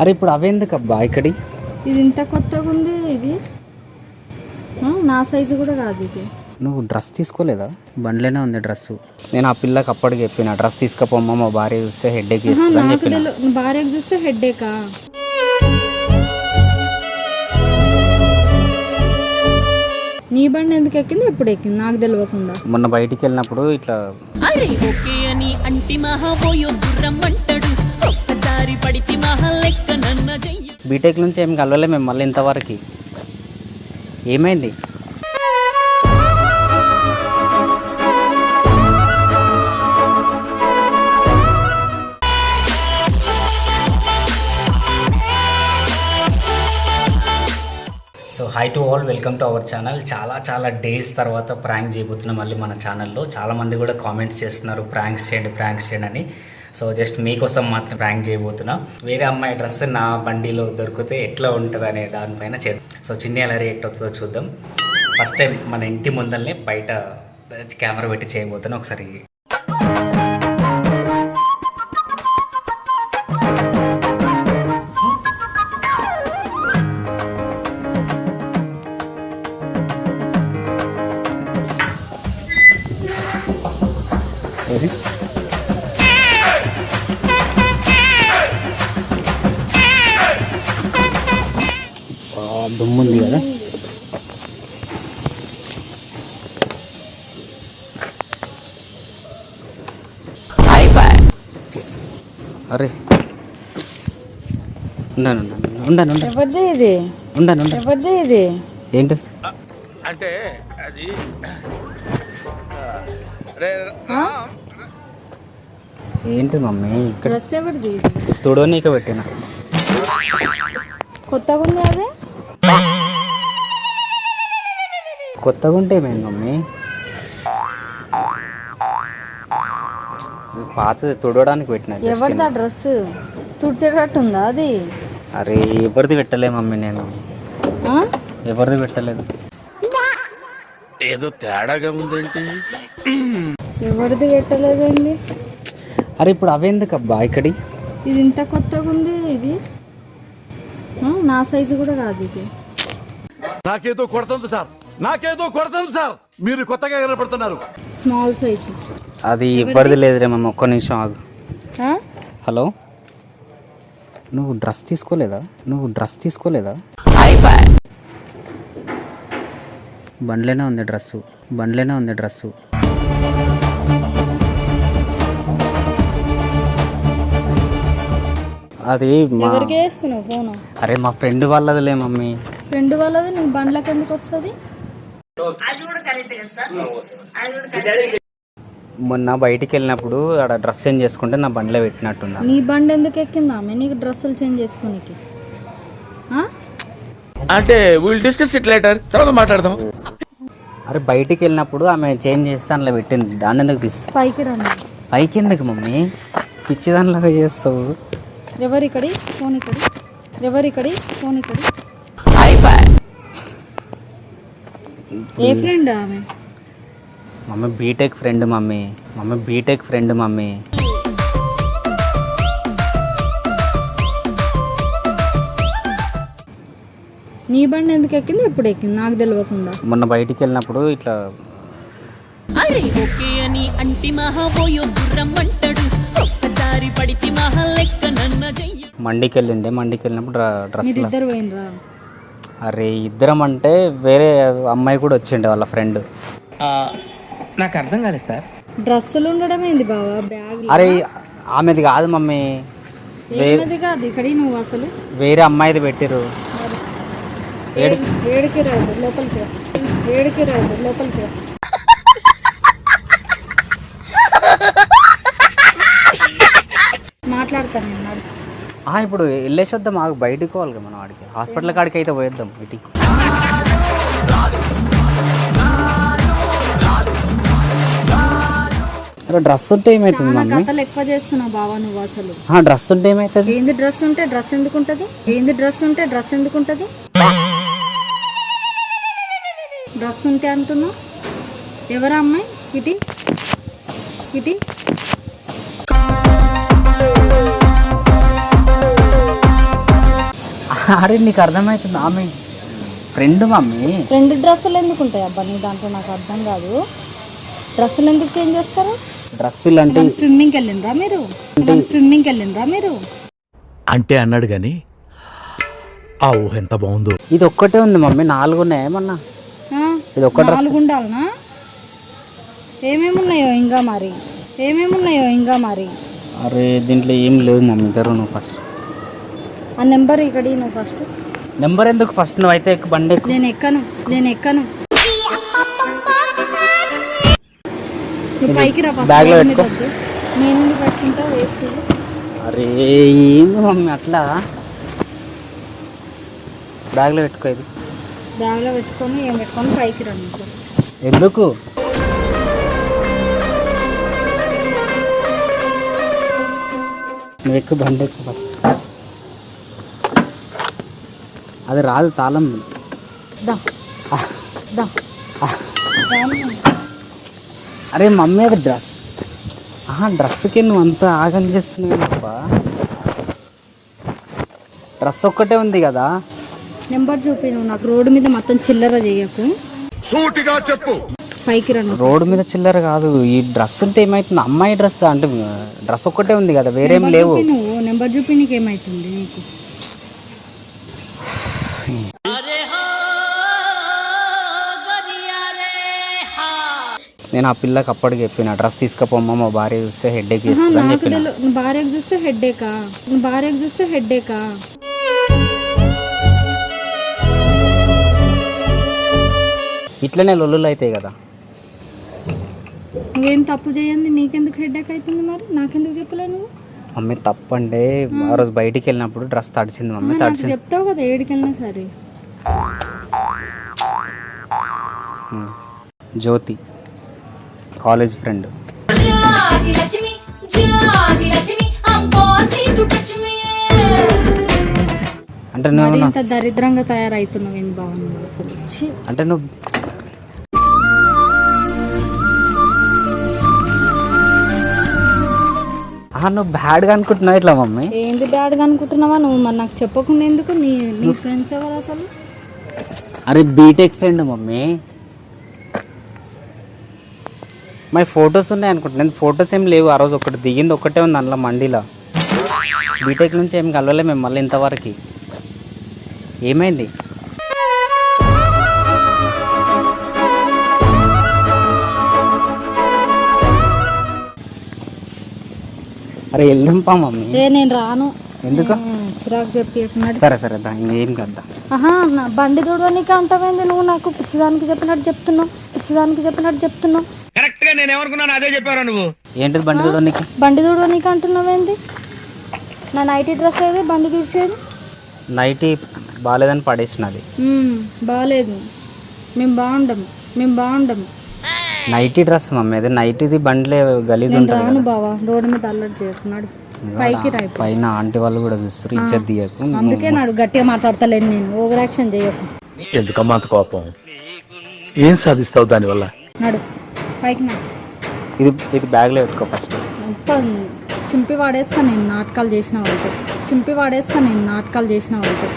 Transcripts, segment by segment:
అరే ఇప్పుడు అవెందుకు అబ్బా ఇక్కడి? ఇది ఇంత కొత్తగా ఉంది ఇది. నా సైజు కూడా కాదు ఇది. నువ్వు డ్రెస్ తీసుకోలేదా? బండ్లోనే ఉంది డ్రెస్ నేను ఆ పిల్లకి అప్పటికి చెప్పిన డ్రెస్ తీసుకపోమ్మా మా భార్య చూస్తే హెడ్ అని చెప్పిన. తెలు- భార్యకు చూస్తే హెడ్ఏకా నీ బండి ఎందుకు ఎక్కింది? ఎప్పుడు ఎక్కింది? నాకు తెలియకుండా మొన్న బయటికి వెళ్ళినప్పుడు ఇట్లా అరే ఓకే అని అంటి మహాబోయో గుర్రం అంటాడు. బీటెక్ నుంచి ఏం కలవలే మేము మళ్ళీ ఇంతవరకు. ఏమైంది? So hi to all welcome to our channel చాలా చాలా డేస్ తర్వాత ప్రాంక్ చేయబోతున్నాం మళ్ళీ మన ఛానల్లో చాలామంది కూడా కామెంట్స్ చేస్తున్నారు ప్రాంక్స్ చేయండి ప్రాంక్స్ చేయండి అని. సో జస్ట్ మీకోసం మాత్రం ప్రాంక్ చేయబోతున్నా. వేరే అమ్మాయి డ్రెస్ నా బండిలో దొరికితే ఎట్లా ఉంటుంది అనే దానిపైన చేద్దాం. సో చిన్న ఎలా రియాక్ట్ అవుతుందో చూద్దాం. ఫస్ట్ టైం మన ఇంటి ముందల్నే బయట కెమెరా పెట్టి చేయబోతున్నా. ఒకసారి ఆ, దుమ్ముంది కదా. అరే. ఉండాను ఉండాను ఉండాను ఉండాను. ఎవరిది ఇది? ఉండాను ఉండాను. ఎవరిది ఇది? ఏంటి? అంటే అది? ఏంటి మమ్మీ? ఇక్కడ తుడోనీక పెట్టిన. కొత్తగా ఉంది అదే? కొత్తగా ఉంటే ఏమైంది మమ్మీ? పాతది తుడవడానికి పెట్టిన just ఎవరిది ఆ డ్రెస్? తుడిచేటట్టు ఉందా అది? అరే ఎవరిది పెట్టలే మమ్మీ నేను. ఆ? ఎవరిది పెట్టలేదు. ఏదో తేడాగా ఉందేంటి? ఎవరిది పెట్టలేదండి? అరే ఇప్పుడు అవెందుకు అబ్బా ఇక్కడి? ఇది ఇంత కొత్తగా ఉంది ఇది? నా సైజు కూడా కాదు ఇది. నాకేదో కొడుతుంది సార్. నాకేదో కొడుతుంది సార్. మీరు కొత్తగా కనపడుతున్నారు స్మాల్ సైజు. అది ఎవరిది లేదురే మమ్మీ ఒక్క నిమిషం ఆగు. ఆ? హలో? నువ్వు డ్రెస్ తీసుకోలేదా? నువ్వు డ్రెస్ తీసుకోలేదా? బండ్లోనే ఉంది డ్రెస్సు. బండ్లోనే ఉంది డ్రెస్సు. అది మా ఎవరికి వేస్తున్నావు ఫోను? అరే మా ఫ్రెండ్ వాళ్ళదిలే మమ్మీ. ఫ్రెండ్ వాళ్ళది నీకు బండ్లకి ఎందుకు వస్తుంది? మొన్న బయటికి వెళ్ళినప్పుడు ఆడ డ్రెస్ చేంజ్ చేసుకుంటే నా బండిలో పెట్టినట్టున్నా. నీ బండి ఎందుకు ఎక్కిందా ఆమె? నీకు డ్రెస్సులు చేంజ్ చేసుకోనికి. ఆ? అంటే విల్ డిస్కస్ ఇట్ లేటర్ తర్వాత మాట్లాడదాం. అరే బయటికి వెళ్ళినప్పుడు ఆమె చేంజ్ చేస్తే అందులో పెట్టింది. దాన్ని ఎందుకు తీసు పైకి రండి పైకి ఎందుకు మమ్మీ? పిచ్చి దానిలాగా చేస్తావు. ఎవరిక్కడి ఫోన్ ఇక్కడి ఎవరిక్కడి ఫోన్ ఇక్కడి ఏ ఫ్రెండ్ ఆమె? Mummy B Tech friend mummy. Mummy B Tech friend mummy. నీ బండి ఎందుకు ఎక్కింది? ఎప్పుడు ఎక్కింది? నాకు తెలియకుండా మొన్న బయటికి వెళ్ళినప్పుడు ఇట్లా అరే ఓకే అని అంటి మహాబోయో గుర్రం అంటాడు. ఒక్కసారి పడితి మహా లెక్క నన్న చెయ్య. మండికి వెళ్ళిండే మండికి వెళ్ళినప్పుడు డ్ర- డ్రెస్లో మీరిద్దరు పోయినరా అరే ఇద్దరం అంటే వేరే అమ్మాయి కూడా వచ్చిండే వాళ్ళ ఫ్రెండ్. నాకు అర్థం కాలేదు సార్. డ్రెస్సులు ఉండడం ఏంది బావా? బ్యాగ్ అరే ఆమెది కాదు మమ్మీ. ఏమది కాదు? ఇక్కడి నువ్వు అసలు? వేరే అమ్మాయిది పెట్టిరు ఏడు- ఏడుకి రాదు లోపలికి రా. ఏడుకి రాదు లోపలికి రా. ఆ, ఇప్పుడు వెళ్ళేసి వద్దాం మాకు బయటికి పోవాలి మనం వాడికి హాస్పిటల్ కాడికి అయితే పోయేద్దాం ఇటు డ్రెస్ ఉంటే ఏమవుతుంది చాలా మమ్మీ? కథలు ఎక్కువ చేస్తున్నావు బావా నువ్వు అసలు. ఆ, డ్రెస్ ఉంటే ఏమవుతుంది ఏంది డ్రెస్ ఉంటే డ్రెస్ ఎందుకు ఉంటది ఏంది డ్రెస్ ఉంటే డ్రెస్ ఎందుకు ఉంటది డ్రెస్ ఉంటే అంటున్నావు? ఎవరా అమ్మాయి? ఇటీ? ఇటీ? అరే నీకు అర్థమవుతుంది ఆమె ఫ్రెండ్ మమ్మీ రెండు డ్రెస్సులు ఎందుకు ఉంటాయి అబ్బా? నీ దాంట్లో నాకు అర్థం కాదు. డ్రెస్సులు ఎందుకు చేంజ్ చేస్తారు? డ్రెస్సులు అంటే స్విమ్మింగ్కి వెళ్ళినరా మీరు? స్విమ్మింగ్కి వెళ్ళినరా మీరు? అంటే అన్నాడు గాని ఆ ఊహ ఎంత బాగుందో. ఇది ఒక్కటే ఉంది మమ్మీ నాలుగు ఉన్నాయి ఏమన్నా? ఇది ఒక్క డ్రెస్. నాలుగు ఉండాలనా? ఏమేమి ఉన్నాయో ఇంకా మరి? ఏమేమి ఉన్నాయో ఇంకా మరి? అరే దీంట్లో ఏం లేవు మమ్మీ జరువు నువ్వు ఫస్ట్ ఆ నెంబర్ ఇక్కడ నువ్వు ఫస్ట్. నెంబర్ ఎందుకు ఫస్ట్? నువ్వు అయితే బండి నేను ఎక్కను నేను ఎక్కను. నువ్వు పైకి రా ఫస్ట్ బ్యాగ్లో పెట్టుకో. నేను పెట్టుకుంటా? వేస్ట్ అరే ఏంది మమ్మీ అట్లా? బ్యాగ్లో పెట్టుకో ఇది. బ్యాగ్లో పెట్టుకొని ఏం పెట్టుకొని పైకి రా నువ్వు ఎందుకు? నువ్వు ఎక్కువ బండి ఎక్కువ ఫస్ట్. అది రాదు తాళం. అరే మమ్మీ అది డ్రెస్. ఆహా డ్రెస్కి నువ్వు అంత ఆగం చేస్తున్నావు తప్ప డ్రెస్ ఒక్కటే ఉంది కదా? నెంబర్ చూపి నువ్వు నాకు రోడ్డు మీద మొత్తం చిల్లర చేయకు సూటిగా చెప్పు. పైకి రా నువ్వు. రోడ్డు మీద చిల్లర కాదు ఈ డ్రెస్ ఉంటే ఏమైతుంది? అమ్మాయి డ్రెస్ అంటే డ్రెస్ ఒక్కటే ఉంది కదా వేరేం లేవు. నువ్వు నెంబర్ చూపి నీకు ఏమైతుంది నీకు? నేను ఆ పిల్లకి అప్పటికి చెప్పిన డ్రెస్ తీసుకుపోమ్మా మా భార్య చూస్తే హెడ్ అని చెప్పిన. నువ్వు భార్యకు చూస్తే హెడ్ఏకా నువ్వు భార్యకు చూస్తే హెడ్ఏకా ఇట్లనే లొల్లులు అవుతాయి కదా. నువ్వేం తప్పు చేయండి నీకెందుకు హెడ్ఏక్ అవుతుంది మరి? నాకెందుకు చెప్పలే నువ్వు? మమ్మీ తప్పండే ఆ రోజు బయటికి వెళ్ళినప్పుడు డ్రెస్ తడిచింది మమ్మీ నాకు తడిచింది చెప్తావు కదా ఏడికెళ్ళినా సరే. Jyoti college friend Jyoti Lakshmi, Jyoti Lakshmi, I'm bossy to touch me. అంటే మరి నువ్వు ఇంత దరిద్రంగా తయారవుతున్నావు ఏంది నువ్వు అసలు ఛీ. అంటే నువ్వు నువ్వు బ్యాడ్గా అనుకుంటున్నావు ఇట్లా మమ్మీ? ఏంది బ్యాడ్గా అనుకుంటున్నావా నువ్వు? మరి నాకు చెప్పకుండా ఎందుకు? నీ నీ ఫ్రెండ్స్ ఎవరు అసలు? అరే బీటెక్ ఫ్రెండ్ మమ్మీ. మరి ఫొటోస్ ఉన్నాయి అనుకుంటున్నాను ఫొటోస్ ఏం లేవు. ఆ రోజు ఒకటి దిగింది ఒక్కటే ఉంది అందులో మండీలో. బీటెక్ నుంచి ఏం కలవలే మేము మళ్ళీ ఇంతవరకు. ఏమైంది? అరే వెళ్దాం పా మమ్మీ. ఏ నేను రాను. ఎందుకు? చిరాకు తెప్పియకున్నాడు సరే సరే దా ఇంకేం కదా ఆహా నా బండి దూడడానికి అంటావేంది నువ్వు? నాకు పిచ్చిదానికి చెప్పినట్టు చెప్తున్నావు. పిచ్చిదానికి చెప్పినట్టు చెప్తున్నావు. కరెక్ట్గా నేను ఏమనుకున్నాను అదే చెప్పారా నువ్వు? ఏంటిది బండి చూడడానికి బండి దూడడానికి అంటున్నావేంది? నా నైటీ డ్రెస్ ఏది? బండి తుడిచేది నైట్ బాగాలేదని పడేసినది. బాగాలేదు మేము బాగుండం మేము బాగుండం నైటీ డ్రెస్ మమ్మీ అది నైటీది బండ్లే గలీజ్ ఉంటుంది రాను బావా రోడ్డు మీద అల్లరి చేస్తున్నాడు. పైకి. పైన ఆంటీ వాళ్ళు కూడా చూస్తారు ఇజ్జత్ తీయకు అందుకే నాడు గట్టిగా మాట్లాడతలేను నేను ఓవర్ యాక్షన్ చేయకు. ఎందుకమ్మా అంత కోపం? ఏం సాధిస్తావు దానివల్ల? నడు పైకి నాడు. ఇది ఇది బ్యాగ్లో పెట్టుకో ఫస్ట్. చింపి వాడేస్తా నేను నాటకాలు చేసిన వాళ్ళతో. చింపి వాడేస్తా నేను నాటకాలు చేసిన వాళ్ళతో.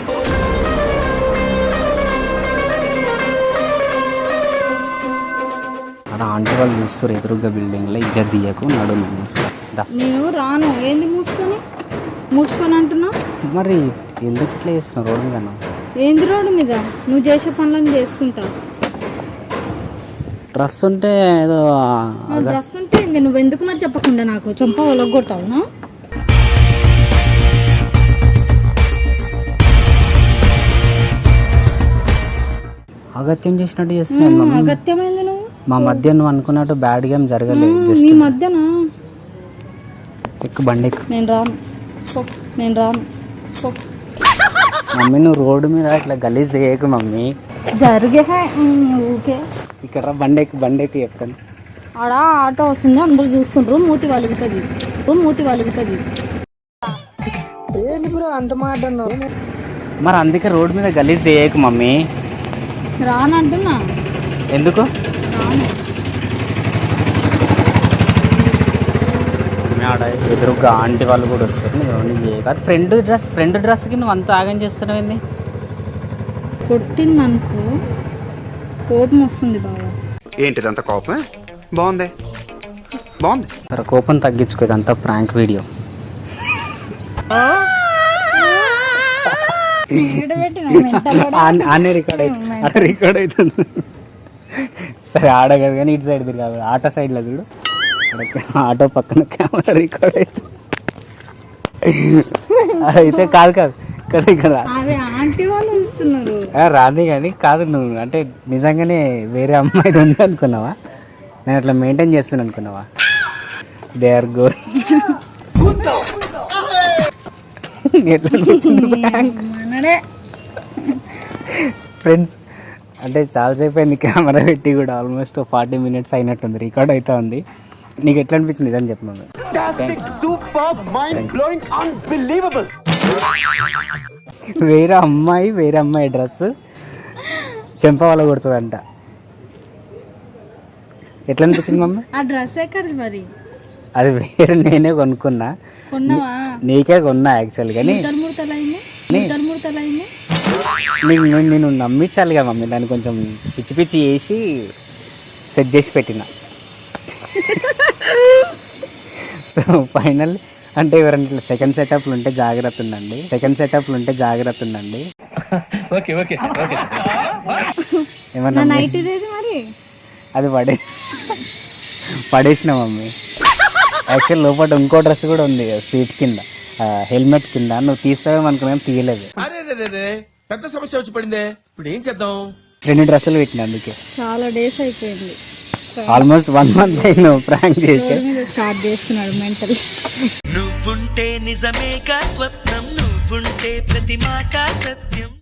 అక్కడ ఆంటీ వాళ్ళు చూస్తారు ఎదురుగా బిల్డింగ్లో ఇజ్జత్ తీయకు నడు. నేను రాను ఏంది మూసుకొని? మూసుకొని అంటున్నా మరి ఎందుకు ఇట్లా చేస్తున్నావు రోడ్డు మీద? ఏంది రోడ్డు మీద? నువ్వు చేసే పనులను చేసుకుంటా డ్రెస్ ఉంటే ఏదో డ్రెస్ ఉంటే ఏంది? నువ్వు ఎందుకు మరి చెప్పకుండా నాకు? చంప ఒలగొట్టావునా అగత్యం చేసినట్టు చేస్తున్నాను అగత్యమైంది మా మధ్య నువ్వు అనుకున్నట్టు బ్యాడ్ గేమ్ జరగలేదు జస్ట్ మీ మధ్యన ఎక్కువ బండి ఎక్కు. నేను రాను. పో, నేను రాను. పో. మమ్మీ నువ్వు రోడ్డు మీద ఇట్లా గలీజ్ చేయకు మమ్మీ. జరిగే ఉమ్, ఊకే ఇక్కడ రా, బండి ఎక్కు బండి ఎక్కు చెప్తాను. ఆడ ఆటో వస్తుంది అందరూ చూస్తుండ్రు మూతి వలుగుతుంది. మూతి వలుగుతుంది. మరి అందుకే రోడ్డు మీద గలీజ్ చేయకు మమ్మీ. రానంటున్నా. ఎందుకు? ఆడ ఎదురుగా ఆంటీ వాళ్ళు కూడా వస్తారు. అది ఫ్రెండ్ డ్రెస్ ఫ్రెండ్ డ్రెస్కి నువ్వు అంత ఆగం చేస్తున్నావు ఏంది? కొట్టింది అనుకో కోపం వస్తుంది బాగా ఏంటిదంత కోపం బాగుంది. బాగుంది. సరే కోపం తగ్గించుకో ఇదంతా ప్రాంక్ వీడియో. ఆనే రికార్డ్ అవుతుంది రికార్డ్ అవుతుంది సరే ఆడ కదా కానీ ఇటు సైడ్ తిరగాలి. ఆటో సైడ్లో చూడు. ఆటో పక్కన కెమెరా రికార్డ్ అవుతుంది అయితే కాదు కాదు. ఇక్కడ ఇక్కడ. రా. అదే ఆంటీ వాళ్ళు వస్తున్నారు ఆ, రాని కానీ కాదు నువ్వు. అంటే నిజంగానే వేరే అమ్మాయి ఉంది అనుకున్నావా? నేను అట్లా మెయింటైన్ చేస్తాను అనుకున్నావా? దే ఆర్ గో ఫ్రెండ్స్ అంటే చాలాసేపు అయింది కెమెరా పెట్టి కూడా ఆల్మోస్ట్ ఫార్టీ మినిట్స్ అయినట్టుంది రికార్డ్ అవుతా ఉంది. నీకు ఎట్లా అనిపించింది నిజం చెప్పు మమ్మీ వేరే అమ్మాయి వేరే అమ్మాయి డ్రెస్ చెంప వాళ్ళ కొడుతుందంట. ఎట్లా అనిపించింది మమ్మీ? ఆ డ్రెస్ ఎక్కడిది మరి? అది వేరే నేనే కొనుక్కున్నా. కొన్నావా? నీకే కొన్నా యాక్చువల్ కానీ నేను నేను నేను నమ్మించాలి కదా మమ్మీ దాన్ని కొంచెం పిచ్చి పిచ్చి చేసి సెట్ చేసి పెట్టిన. సో ఫైనల్ అంటే ఎవరైనా ఇట్లా సెకండ్ సెటప్లు ఉంటే జాగ్రత్త ఉండండి. సెకండ్ సెటప్లు ఉంటే జాగ్రత్త ఉండండి. ఓకే ఓకే ఓకే ఏమన్నా నా నైట్ ఇదేది మరి? అది పడే పడేసిన మమ్మీ. యాక్చువల్ లోపల ఇంకో డ్రెస్ కూడా ఉంది సీట్ కింద. హెల్మెట్ కింద. నువ్వు తీయలేదు. రే, రే, రే. పెద్ద సమస్య వచ్చి పడిందే. ఇప్పుడు ఏం చేద్దాం? రెండు డ్రెస్సులు పెట్టిన అందుకే. చాలా డేస్ అయిపోయింది. ఆల్మోస్ట్ వన్ మంత్ అయిన ప్రాంక్ చేసే. స్టార్ట్ చేస్తున్నాడు మెంటల్. నువ్వుంటే నిజమేగా స్వప్నం నువ్వుంటే ప్రతి మాట సత్యం.